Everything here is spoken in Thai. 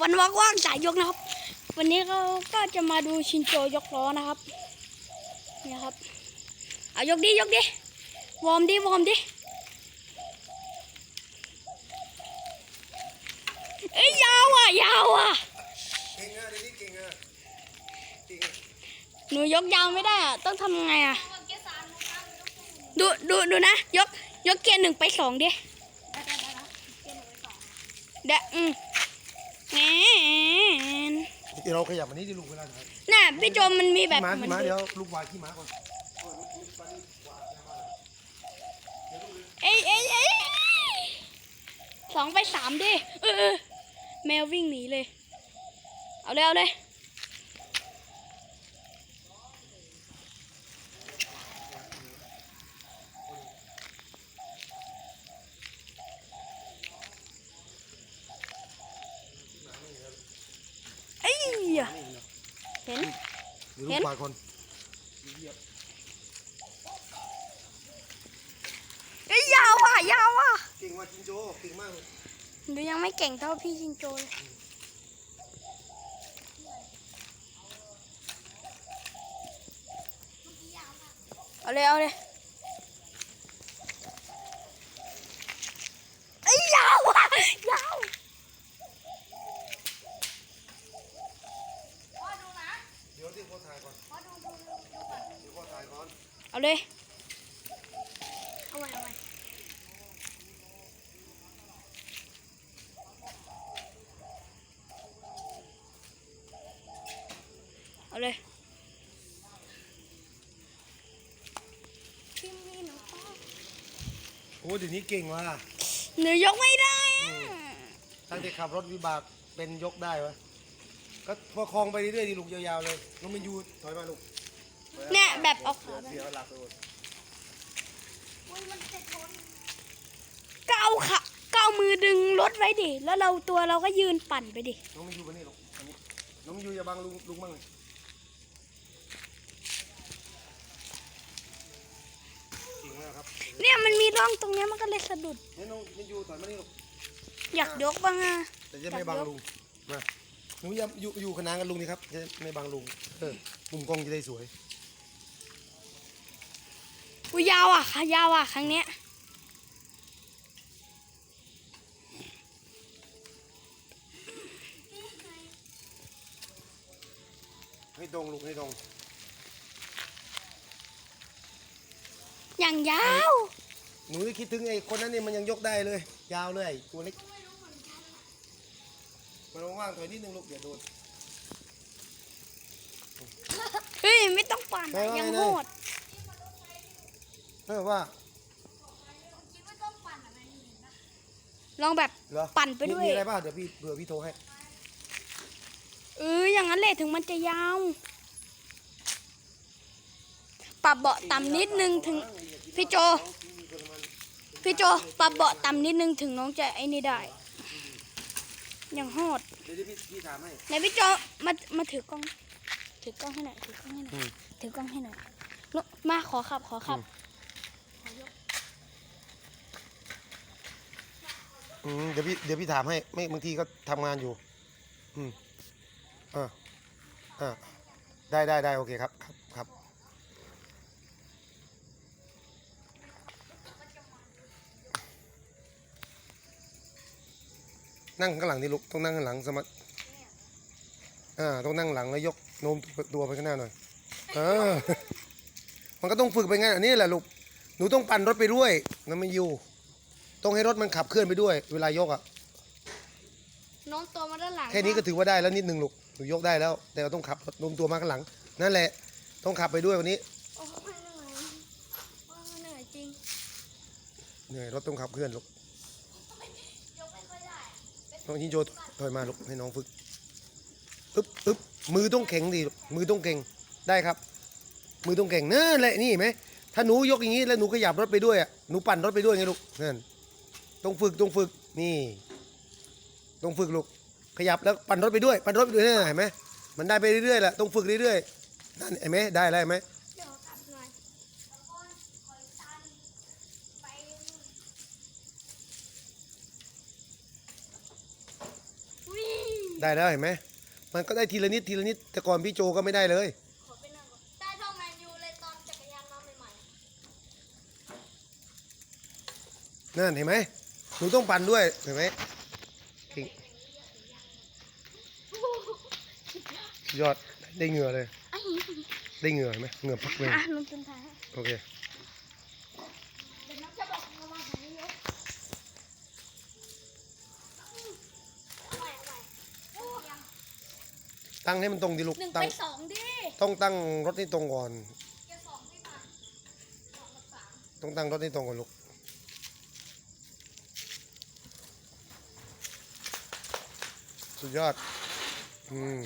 วันว่างๆสายยกนะครับ วันนี้เราก็จะมาดูชินโจยกล้อนะครับเนี่ยครับเอายกดิยกดิวอร์มดิวอร์มดิเอ้ยยาวอะยาวอะหนูยกยาวไม่ได้อะต้องทำไงอะดูดูดูนะ ยกยกเกียร์หนึ่งไปสองดิเดะอืม แหมเดี๋ยวเราขยับมานี้ดิลูกเวลาถ่ายน่ะพี่โจมมันมีแบบขี้ม้าเหมือขี้นม้าเดี๋ยวลูกวางขี้ม้าก่อนเอ้ยเอ้ยเอ้ยสองไปสามดิเออเออแมววิ่งหนีเลย เอาเลยเอาเลยเอ้ยเห็น เดี๋ยวลูเห็กนวางก่อนเอ้ยยาวอะยาวอะเก่งว่ะจิงโจ้เก่งมากเลยหนูยังไม่เก่งเท่าพี่ชินโจเลยเอาเลยเอาเลยเอ้ยยาวอะยาว เดี๋ยวที่พ่อถ่ายก่อนเดี๋ยวพ่อถ่ายก่อน เอาเลย เอาไว้เอาไว้เอาเลยโอ้เดี๋ยวนี้เก่งว่ะหนูยกไม่ได้อะตั้งแต่ขับรถวิบากเป็นยกได้วะก็ประคองไปเรื่อยๆดิลูกยาวๆเลยน้องมันยูถอยมาลูก เนี่ยแบบเอาขาเสียหลักเลยก็เอาขาก็เอามือดึงรถไว้ดิ แล้วเราตัวเราก็ยืนปั่นไปดิ น้องมันยูมานี่ลูกอันนี้น้องมันยูอย่าบังลุงลุงบ้างเลยเก่งมากครับเนี่ยมันมีร่องตรงเนี้ยมันก็เลยสะดุดเนี่ยน้องมันยูถอยมานี่ลูกอยากยกบ้างอะ แต่จะไม่บังลุงมาหนูอย่าอยู่อยู่ขนานกันลุงนี่ครับจะไม่บังลุงเออมุมกล้องจะได้สวย อุ้ยยาวอะขายาวอะครั้งเนี้ยให้ตรงลูกให้ตรงอย่างยาวหนูได้คิดถึงไอ้คนนั้นนี่มันยังยกได้เลย ยาวเลยตัวเล็กมันว่างๆถอยนิดนึงลูกอย่าโดนเฮ้ยไม่ต้องปั่นไม่อะไม่ยังไม่โหด เออว่าลองแบบเหรอปั่นไปด้วย มีมีอะไรบ้างเดี๋ยวพี่เผื่อพี่โทรให้ เอออย่างนั้นแหละถึงมันจะยาว ปรับเบาะต่ำนิดนึงถึงพี่โจ พี่โจ ปรับเบาะต่ำนิดนึงถึงน้องจะไอ้นี่ได้ อย่างโหดเดี๋ยวเดี๋ยวพี่พี่ถามให้ไหนพี่โจมามาถือกล้อง ถือกล้องให้หน่อยถือกล้องให้หน่อยอืมถือกล้องให้หน่อยลุมาขอขับขอขับ อืม เดี๋ยวพี่เดี๋ยวพี่ถามให้ไม่บางทีก็ทำงานอยู่ อืมอ่าอ่าได้ได้ได้โอเคครับครับครับนั่งข้างหลังนี่ลูกต้องนั่งข้างหลังสมัติอ่าต้องนั่งหลังแล้วยกโน้มตัวไปข้างหน้าหน่อยเออมันก็ต้องฝึกไปงั้นอันนี้แหละลูกหนูต้องปั่นรถไปด้วยนั่นไมันอยู่ ต้องให้รถมันขับเคลื่อนไปด้วย เวลายกอะน้องตัวมาด้านหลังแค่นี้ก็ถือว่าได้แล้วนิดนึงลูกหนูยกได้แล้ว แต่เราต้องขับรถโน้มตัวมาข้างหลัง นั่นแหละ ต้องขับไปด้วยวันนี้โอ้ยเหนื่อยโอ้ยเหนื่อยจริงเหนื่อยรถต้องขับเคลื่อนลูกน้องชินโจถอยมาลูกให้น้องฝึกอึ๊บอึ๊บมือต้องแข็งดิลูกมือต้องเก่งได้ครับ มือต้องเก่งนั่นแหละนี่เห็นไหมถ้าหนูยกอย่างนี้แล้วหนูขยับรถไปด้วยอะหนูปั่นรถไปด้วยไงลูกนั่น ต้องฝึกต้องฝึกนี่ต้องฝึกลูกขยับแล้วปั่นรถไปด้วย ปั่นรถไปด้วยนั่นเห็นไหมมันได้ไปเรื่อยๆแหละต้องฝึกเรื่อยๆนั่นเห็นไหมได้แล้วเห็นไหมเดี๋ยวกลับหน่อยวิ่งได้แล้วเห็นไหมมันก็ได้ทีละนิดทีละนิดแต่ก่อนพี่โจก็ไม่ได้เลยขอไปนั่งก่อนได้เท่าแมนยูเลยตอนจักรยานมาใหม่นั่นเห็นไหม หนูต้องปั่นด้วยเห็นไหมเก่งยอดได้เหงื่อเลยๆไอ้ได้เหงื่อเห็นไหมเหงื่อพักเลยอะลุงเป็นท้ายโอเคเดี๋ยวน้องจะบอกระวังหางเยอะเอาใหม่เอาใหม่โอ้ยังตั้งให้มันตรงดิลูกหนึ่งตั้ไปงสองดิต้องตั้งรถให้ตรงก่อนเกียร์สองพี่มาสองกับสามต้องตั้งรถให้ตรงก่อนลูก สุดยอด อืม